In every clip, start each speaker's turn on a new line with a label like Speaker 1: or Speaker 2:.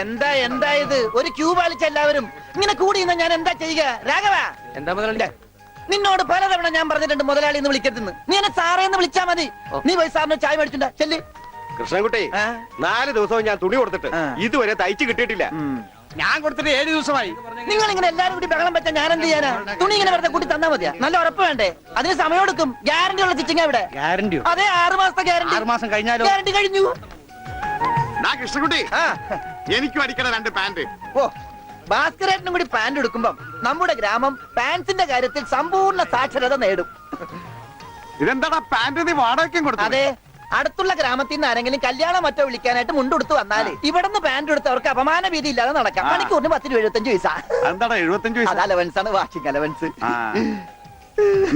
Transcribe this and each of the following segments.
Speaker 1: എന്താ എന്താ ഇത്? ഒരു ക്യൂ പാലിച്ച എല്ലാവരും ഇങ്ങനെ കൂടി ഞാൻ എന്താ ചെയ്യുക? രാഘവ!
Speaker 2: എന്താ മുതലാളി?
Speaker 1: നിന്നോട് പലതവണ ഞാൻ പറഞ്ഞിട്ടുണ്ട് മുതലാളി എന്ന് വിളിക്കരുതെന്ന്. നീ എന്നെ സാറേ എന്ന് വിളിച്ചാ മതി. നീ പോയി സാറിന് ചായ മേടിച്ചിട്ടുണ്ടാ. ചെല്ല്.
Speaker 3: കൃഷ്ണൻകുട്ടി
Speaker 1: ആ.
Speaker 3: നാല് ദിവസവും ഞാൻ തുണി കൊടുത്തിട്ട്
Speaker 1: ആ.
Speaker 3: ഇതുവരെ തയ്ച്ചു കിട്ടിയിട്ടില്ല.
Speaker 2: ഞാൻ കൊടുത്തിട്ട് ഏഴ് ദിവസമായി.
Speaker 1: നിങ്ങൾ ഇങ്ങനെ എല്ലാരും കൂടി ബഹളം വെച്ചാൽ ഞാൻ എന്ത് ചെയ്യാനാ? തുണി ഇങ്ങനെ വെറുതെ കൂട്ടി തന്നാ മതിയാ? നല്ല ഉറപ്പ് വേണ്ടേ? അതിന് സമയം എടുക്കും. ഗ്യാരണ്ടി ഉള്ള സ്റ്റിച്ചിങ് ഇവിടെ.
Speaker 2: ഗ്യാരണ്ടിയോ
Speaker 1: അതെ ആറ് മാസത്തെ ഗ്യാരണ്ടി
Speaker 2: ആറ് മാസം കഴിഞ്ഞാലോ?
Speaker 1: ഗ്യാരണ്ടി കഴിഞ്ഞു.
Speaker 4: ഡാ കൃഷ്ണൻകുട്ടി
Speaker 1: ആ.
Speaker 4: എനിക്കും അടിക്കണ രണ്ട് പാന്റ്
Speaker 1: ഓ ഭാസ്കരേട്ടനും കൂടി പാന്റ് എടുക്കുമ്പം നമ്മുടെ ഗ്രാമം പാൻസിന്റെ കാര്യത്തിൽ സമ്പൂർണ സാക്ഷരത നേടും.
Speaker 4: ഇതെന്താടാ പാന്റ് നീ വാടകയ്ക്കും കൊടുത്തു
Speaker 1: അതെ അടുത്തുള്ള ഗ്രാമത്തിൽ നിന്ന് ആരെങ്കിലും കല്യാണം മറ്റോ വിളിക്കാനായിട്ട് മുണ്ടെടുത്ത് വന്നാൽ ഇവിടുന്ന് പാന്റ് എടുത്ത് അവർക്ക് അപമാന ഭീതി ഇല്ലാതെ നടക്കാം.
Speaker 4: ആ.
Speaker 1: മണിക്കൂറിന് പത്തിന് എഴുപത്തഞ്ച് പൈസ.
Speaker 4: എന്താടാ എഴുപത്തഞ്ച്
Speaker 1: അത്
Speaker 4: വയസ്സ്
Speaker 1: അലവൻസ് ആണ് വാഷിംഗ് അലവൻസ്
Speaker 4: ആ.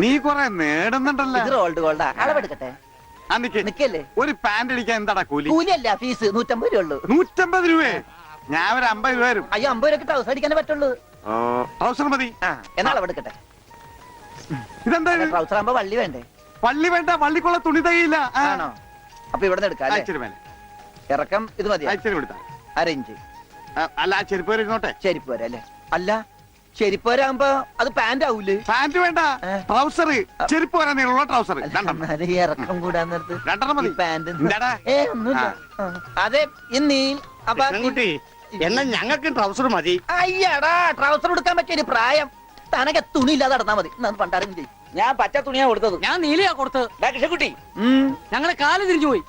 Speaker 4: നീ കൊറേ നേടുന്നുണ്ടല്ലോ.
Speaker 1: ഇത് റോൾഡ് ഗോൾഡാ അളവെടുക്കട്ടെ. നിക്കല്ലേ?
Speaker 4: ഒരു പാന്റ് അടിക്കാൻ എന്താടാ കൂലി?
Speaker 1: കൂലിയല്ല ഫീസ് നൂറ്റമ്പത് രൂപ ഉള്ളൂ.
Speaker 4: നൂറ്റമ്പത് രൂപയെ? ഞാൻ ഒരു അമ്പത് രൂപ വരും
Speaker 1: അയ്യോ അമ്പത് രൂപ ട്രൗസർ അടിക്കാനേ പറ്റുള്ളൂ.
Speaker 4: ട്രൗസർ മതി.
Speaker 1: ആ എന്നാ അളവെടുക്കട്ടെ
Speaker 4: ഇതെന്താ ഇത്?
Speaker 1: ട്രൗസർ ആകുമ്പോ വള്ളി വേണ്ടേ?
Speaker 4: പള്ളി വേണ്ട പള്ളിക്കുള്ള തുണി തയ്യില്ല.
Speaker 1: ആണോ? അപ്പൊ ഇവിടെ നിന്ന് എടുക്കാം അല്ലേ?
Speaker 4: ഇച്ചിരി മേലെ
Speaker 1: ഇറക്കം ഇത് മതി
Speaker 4: ആ, ഇച്ചിരി കൊടുത്താ.
Speaker 1: അരയിഞ്ച്.
Speaker 4: അല്ല ആ ചെരുപ്പ് വരെ ഇരുന്നോട്ടെ
Speaker 1: ചെരിപ്പ് വരെ അല്ലേ അല്ല ചെരിപ്പ് വരാകുമ്പോ അത് പാന്റ് ആവൂലേ
Speaker 4: പാന്റ് വേണ്ട. ട്രൗസർ. ചെരുപ്പ് വരെ ട്രൗസർ.
Speaker 1: ഇറക്കം കൂടാൻ നേരത്ത്
Speaker 4: രണ്ടെണ്ണം മതി.
Speaker 1: പാന്റ്
Speaker 4: എന്താടാ?
Speaker 1: ഏ ഒന്നുമില്ല. അതെ ഇന്നീ അപ്പൊ
Speaker 2: എന്നാ ഞങ്ങൾക്ക് ട്രൗസർ മതി.
Speaker 1: അയ്യടാ ട്രൗസർ എടുക്കാൻ പറ്റിയ ഒരു പ്രായം. തനക്ക് തുണി ഇല്ലാതെ നടന്നാ മതി. എന്നാ പണ്ടാരും ചെയ്യും.
Speaker 5: ഞാൻ പച്ച തുണിയാ കൊടുത്തത്.
Speaker 6: ഞാൻ നീലയാ കൊടുത്തത്.
Speaker 5: ഡാ കൃഷ്ണൻകുട്ടി.
Speaker 6: ഞങ്ങളെ കാൽ തിരിഞ്ഞു പോയി.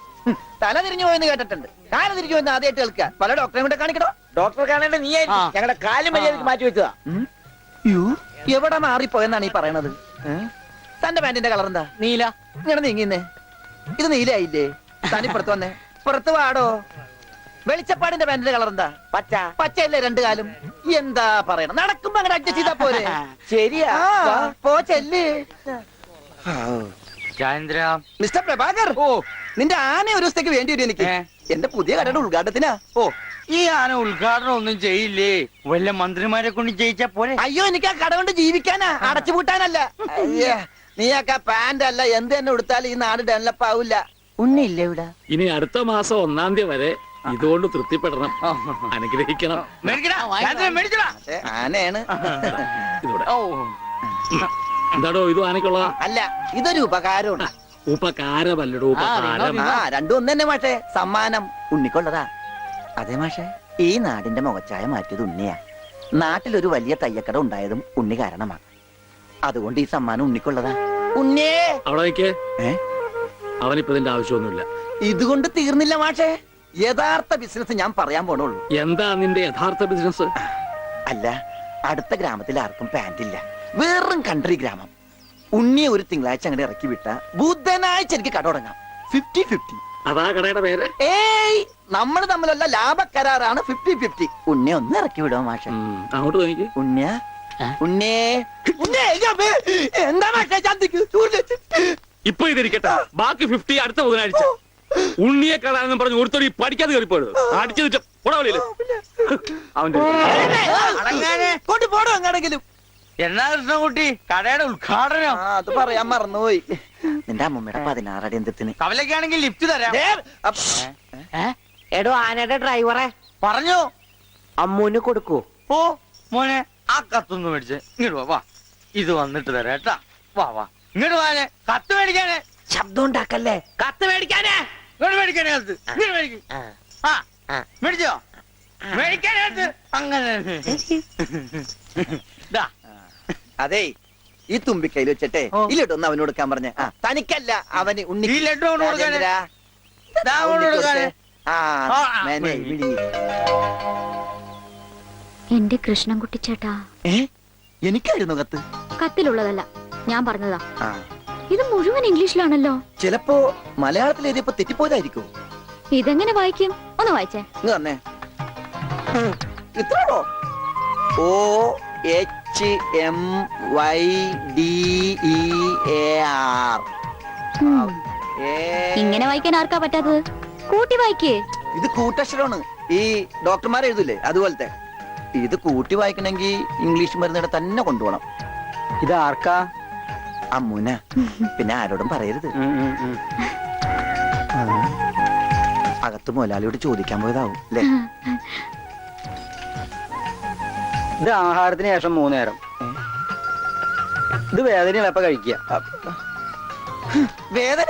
Speaker 1: തല തിരിഞ്ഞു പോയെന്ന് കേട്ടിട്ടുണ്ട്. കാൽ തിരിഞ്ഞു പോയെന്ന് ആദ്യമായിട്ട് കേൾക്കുക. പല ഡോക്ടറെ കൂടെ കാണിക്കണോ?
Speaker 5: ഡോക്ടറെ കാണേണ്ട നീ. ഞങ്ങളുടെ കാലും മര്യാദയ്ക്ക് മാറ്റി.
Speaker 1: യ്യോ, എവിടെ മാറിപ്പോയെന്നാണ് ഈ പറയണത്? തന്റെ പാന്റിന്റെ കളർ എന്താ?
Speaker 6: നീല.
Speaker 1: ഇങ്ങനെ നീങ്ങിന്നേ. ഇത് നീലായില്ലേ തനി പുറത്ത് വന്നേ. പുറത്ത് വാടോ. വെളിച്ചപ്പാടിന്റെ പാന്റിന്റെ കളർ എന്താ?
Speaker 5: പച്ച.
Speaker 1: പച്ചയല്ലേ രണ്ടു കാലം? എന്താ പറയണം നടക്കുമ്പോ അങ്ങനെ അഡ്ജസ്റ്റ് ചെയ്താ പോരെ.
Speaker 5: ശരിയാ.
Speaker 1: പോ ചെല്ല്.
Speaker 2: ജയന്ദ്ര
Speaker 1: മിസ്റ്റർ പ്രഭാകർ. ഓ. നിന്റെ ആന ഒരു ദിവസത്തേക്ക് വേണ്ടി വരും എനിക്ക്? എന്റെ പുതിയ കടയുടെ ഉദ്ഘാടനത്തിനാ.
Speaker 2: ഓ ഈ ആന ഉദ്ഘാടനം ഒന്നും ചെയ്യില്ലേ? വല്ല മന്ത്രിമാരെ കൊണ്ട് ജയിച്ചാ പോലെ
Speaker 1: അയ്യോ എനിക്ക് ആ കട കൊണ്ട് ജീവിക്കാനാ. അടച്ചുപൂട്ടാനല്ല അയ്യേ നീയൊക്കെ പാന്റ് അല്ല എന്ത് തന്നെ ഉടുത്താലും ഈ നാട് ഡെവലപ്പ് ആവില്ല ഉണ്ണിയില്ലേ ഇവിടെ?
Speaker 7: ഇനി അടുത്ത മാസം ഒന്നാം തീയതി വരെ ഇതുകൊണ്ട് തൃപ്തിപ്പെടണം. അനുഗ്രഹിക്കണം.
Speaker 2: മേടിക്കടാ. ചന്ദ്രൻ മേടിക്കടാ
Speaker 1: ഏ, ആനയാണ്.
Speaker 7: ഇതിവിടെ
Speaker 2: ഓ.
Speaker 7: എന്താടോ ഇത് ആനക്കുള്ള
Speaker 1: അല്ല ഇതൊരു ഉപകാരമാണ്.
Speaker 7: ഉപകാരമല്ലടോ ഉപകാരം
Speaker 1: ആ രണ്ടും ഒന്ന് തന്നെ മാഷേ. സമ്മാനം ഉണ്ണിക്കൊള്ളതാ. അതെ മാഷേ. ഈ നാടിന്റെ മുഖച്ചായ മാറ്റിയത് ഉണ്ണിയാ. നാട്ടിലൊരു വലിയ തയ്യക്കട ഉണ്ടായതും ഉണ്ണി കാരണമാണ് അതുകൊണ്ട് ഈ സമ്മാനം ഉണ്ണിക്കുള്ളതാ. ഉണ്ണിയേ!
Speaker 7: അവിടെ നിൽക്കേ
Speaker 1: ഏ?
Speaker 7: അവനിപ്പോ ഇതിന്റെ ആവശ്യമൊന്നുമില്ല.
Speaker 1: ഇതുകൊണ്ട് തീർന്നില്ല മാഷേ. യഥാർത്ഥ ബിസിനസ് ഞാൻ പറയാൻ പോണുള്ളൂ.
Speaker 7: എന്താ നിന്റെ യഥാർത്ഥ ബിസിനസ്
Speaker 1: അല്ല അടുത്ത ഗ്രാമത്തിൽ ആർക്കും പാന്റ് ഇല്ല. വെറും കൺട്രി ഗ്രാമം. ഉണ്ണിയെ ഒരു തിങ്കളാഴ്ച അങ്ങനെ ഇറക്കി വിട്ട ബുധനാഴ്ച എനിക്ക് കട തുടങ്ങാം. ഫിഫ്റ്റി ഫിഫ്റ്റി
Speaker 7: അതാ കടയുടെ പേര്.
Speaker 1: ഏയ് നമ്മൾ തമ്മിലുള്ള ലാഭക്കരാറാണ് ഫിഫ്റ്റി ഫിഫ്റ്റി ഉണ്ണി ഒന്ന് ഇറക്കി വിടോ മാഷ.
Speaker 7: അങ്ങോട്ട് തോന്നിക്ക്
Speaker 1: ഉണ്ണിയ? ഉണ്ണേ ഉണ്ണേ ഇയ്യോ, എന്താ മാഷെ ചന്തിക്ക്.
Speaker 7: ഇപ്പൊ ഇതിരിക്കട്ടെ. ബാക്കി ഫിഫ്റ്റി അടുത്ത ബുധനാഴ്ച. ഉണ്ണിയെ കാണാനെന്നും പറഞ്ഞു ഒരുത്തോടി പഠിക്കാതെ കയറിപ്പോയത്. അടിച്ചു ഉടവളിയിൽ അവന്റെ
Speaker 2: അടങ്ങാനെ.
Speaker 1: കൊണ്ട് പോടോ അങ്ങാടെങ്കിലും
Speaker 2: എന്നാ കൃഷ്ണൻകുട്ടി? കടയുടെ ഉദ്ഘാടനം.
Speaker 1: അത് പറയാൻ മറന്നുപോയി. നിന്റെ അമ്മമ്മയുടെ പതിനാറടി എന്തിന്
Speaker 2: കവലക്കാണെങ്കിൽ ലിഫ്റ്റ് തരാം.
Speaker 5: എടോ ആനയുടെ ഡ്രൈവറെ
Speaker 2: പറഞ്ഞു.
Speaker 5: അമ്മൂന് കൊടുക്കൂ.
Speaker 2: ഓ മോനെ ആ കത്തൊന്നും മേടിച്ച്. ഇങ്ങോട്ട് വാ വാ. ഇത് വന്നിട്ട് തരാം കേട്ടാ? വാ വാ. ഇങ്ങോട്ട് വാനെ കത്ത് മേടിക്കാനേ.
Speaker 5: ശബ്ദം ഉണ്ടാക്കല്ലേ? കത്ത് മേടിക്കാനേ.
Speaker 2: ഇങ്ങോട്ട് മേടിക്കാനേ കത്ത്. ഇങ്ങോട്ട് മേടിക്കും.
Speaker 5: ആ.
Speaker 2: മേടിച്ചോ? മേടിക്കാനേ അങ്ങനെ. ദാ,
Speaker 1: അതെ. ഈ തുമ്പിക്കൈയിൽ വെച്ചിട്ടെ ഈ ലഡു ഒന്ന് അവനോട് കൊടുക്കാൻ പറഞ്ഞ. ആ തനിക്കല്ല അവന് ഉണ്ണി
Speaker 2: ഈ ലഡു കൊണ്ട് കൊടുക്കാന്.
Speaker 1: രാജേന്ദ്രാ.
Speaker 2: ദാ
Speaker 1: ആ,
Speaker 2: കൊണ്ട്
Speaker 1: ഉണ്ണിക്ക്
Speaker 2: കൊടുക്കാന്.
Speaker 1: കൊടുത്തേ. ആ
Speaker 2: ആ, ആ,
Speaker 1: മേനെ, വിളി.
Speaker 8: എന്റെ കൃഷ്ണൻകുട്ടി ചേട്ടാ.
Speaker 1: ഏ? എനിക്കായിരുന്നു കത്ത്.
Speaker 8: കത്തിലുള്ളതല്ല ഞാൻ പറഞ്ഞതാ.
Speaker 1: ആ.
Speaker 8: ഇത് മുഴുവൻ ഇംഗ്ലീഷിലാണല്ലോ.
Speaker 1: ചിലപ്പോ മലയാളത്തിൽ എഴുതിയപ്പോ തെറ്റിപ്പോയതായിരിക്കും.
Speaker 8: ഇതെങ്ങനെ വായിക്കും? ഒന്ന് വായിച്ചേ.
Speaker 1: ഇങ്ങ് തന്നെ ഇത്രയോ O H M Y D E A R
Speaker 8: ഉം. ഇങ്ങനെ വായിക്കാൻ ആർക്കാ പറ്റാത്തത്? കൂട്ടി വായിക്കേ.
Speaker 1: ഇത് കൂട്ടക്ഷരമാണ്. ഈ ഡോക്ടർമാർ എഴുതില്ലേ? അതുപോലത്തെ. ഇത് കൂട്ടി വായിക്കണമെങ്കിൽ ഇംഗ്ലീഷ് മരുന്നിടെ തന്നെ കൊണ്ടുപോകണം.
Speaker 2: ഇത് ആർക്കാ?
Speaker 1: അമ്മുന പിന്നെ ആരോടും പറയരുത്. അകത്ത് മൊലാലിയോട് ചോദിക്കാൻ പോയതാവും അല്ലേ?
Speaker 2: ഇത് ആഹാരത്തിന് ശേഷം മൂന്ന് നേരം ഇത് വേദനയുള്ള എപ്പ കഴിക്കുക
Speaker 1: വേദന?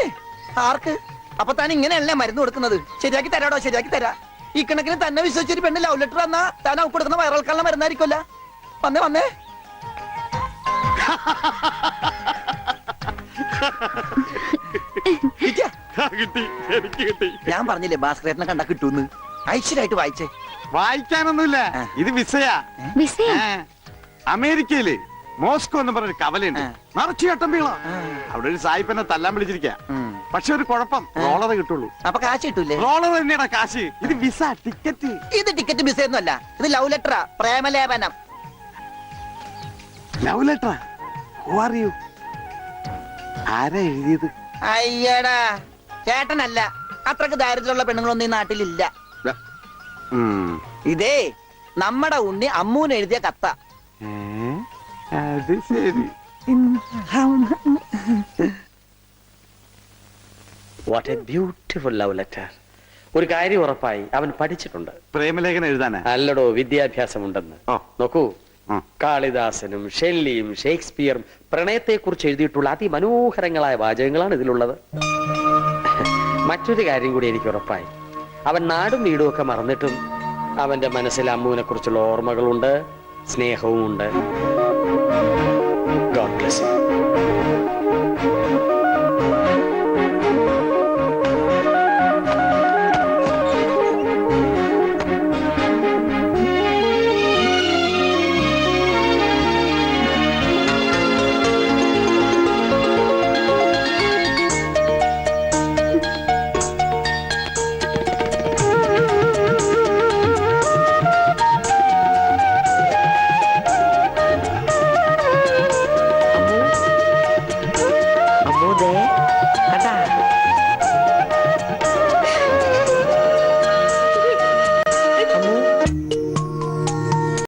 Speaker 1: ആർക്ക്? അപ്പൊ താൻ ഇങ്ങനെയല്ലേ മരുന്ന് കൊടുക്കുന്നത്? ശരിയാക്കി തരാടോ ശരിയാക്കി തരാ. ഈ കണക്കിന് തന്നെ വിശ്വസിച്ചൊരു പെണ്ണ് ലവ് ലെറ്റർ എന്നാ താൻ അവ കൊടുക്കുന്ന വയറിളക്കാനുള്ള മരുന്നായിരിക്കുമല്ല. വന്നേ വന്നേ. ഞാൻ പറഞ്ഞില്ലേ ഭാസ്കരേട്ടനെ കണ്ടാ കിട്ടൂന്ന്? ഐശ്വര്യമായിട്ട് വായിച്ചേ.
Speaker 4: വായിക്കാനൊന്നുമില്ല. ഇത് വിസയാ. അമേരിക്കയിൽ മോസ്കോ എന്ന് പറഞ്ഞൊരു കവലുണ്ട്
Speaker 1: മറച്ചു
Speaker 4: നിറച്ചു
Speaker 1: വീളോ
Speaker 4: അവിടെ ഒരു സായിപ്പനെ തല്ലാൻ വിളിച്ചിരിക്ക. പക്ഷെ ഒരു കുഴപ്പം. റോളർ കിട്ടുള്ളൂ.
Speaker 1: അപ്പൊ കാശ് കിട്ടൂലേ?
Speaker 4: റോളർ തന്നെയാണ് കാശ്. ഇത് വിസ ടിക്കറ്റ്.
Speaker 1: ഇത് ടിക്കറ്റ് വിസ ഒന്നും അല്ല ഇത് ലവ് ലെറ്ററാ. പ്രേമലേപനം.
Speaker 4: Love letter who are you ആരാ എഴുതിയത്?
Speaker 1: അയ്യടാ. ചേട്ടനല്ല. അത്രയ്ക്ക് ദാരിദ്ര്യമുള്ള പെണ്ണുങ്ങളൊന്നും ഈ നാട്ടിലില്ല. ഇതേ നമ്മുടെ ഉണ്ണി അമ്മൂന് എഴുതിയ കത്ത.
Speaker 4: അത് ശരി.
Speaker 5: What a beautiful love letter ഒരു കാര്യം ഉറപ്പായി അവൻ പഠിച്ചിട്ടുണ്ട്.
Speaker 4: പ്രേമലേഖനം എഴുതാനാ?
Speaker 5: അല്ലടോ വിദ്യാഭ്യാസം
Speaker 4: ഉണ്ടെന്ന്
Speaker 5: നോക്കൂ. കാളിദാസനും ഷെല്ലിയും ഷേക്സ്പിയറും പ്രണയത്തെക്കുറിച്ച് എഴുതിയിട്ടുള്ള അതിമനോഹരങ്ങളായ വാചകങ്ങളാണ് ഇതിലുള്ളത്. മറ്റൊരു കാര്യം കൂടി എനിക്ക് ഉറപ്പായി. അവൻ നാടും വീടും ഒക്കെ മറന്നിട്ടും അവന്റെ മനസ്സിൽ അമ്മുവിനെ കുറിച്ചുള്ള ഓർമ്മകളുണ്ട് സ്നേഹവും ഉണ്ട്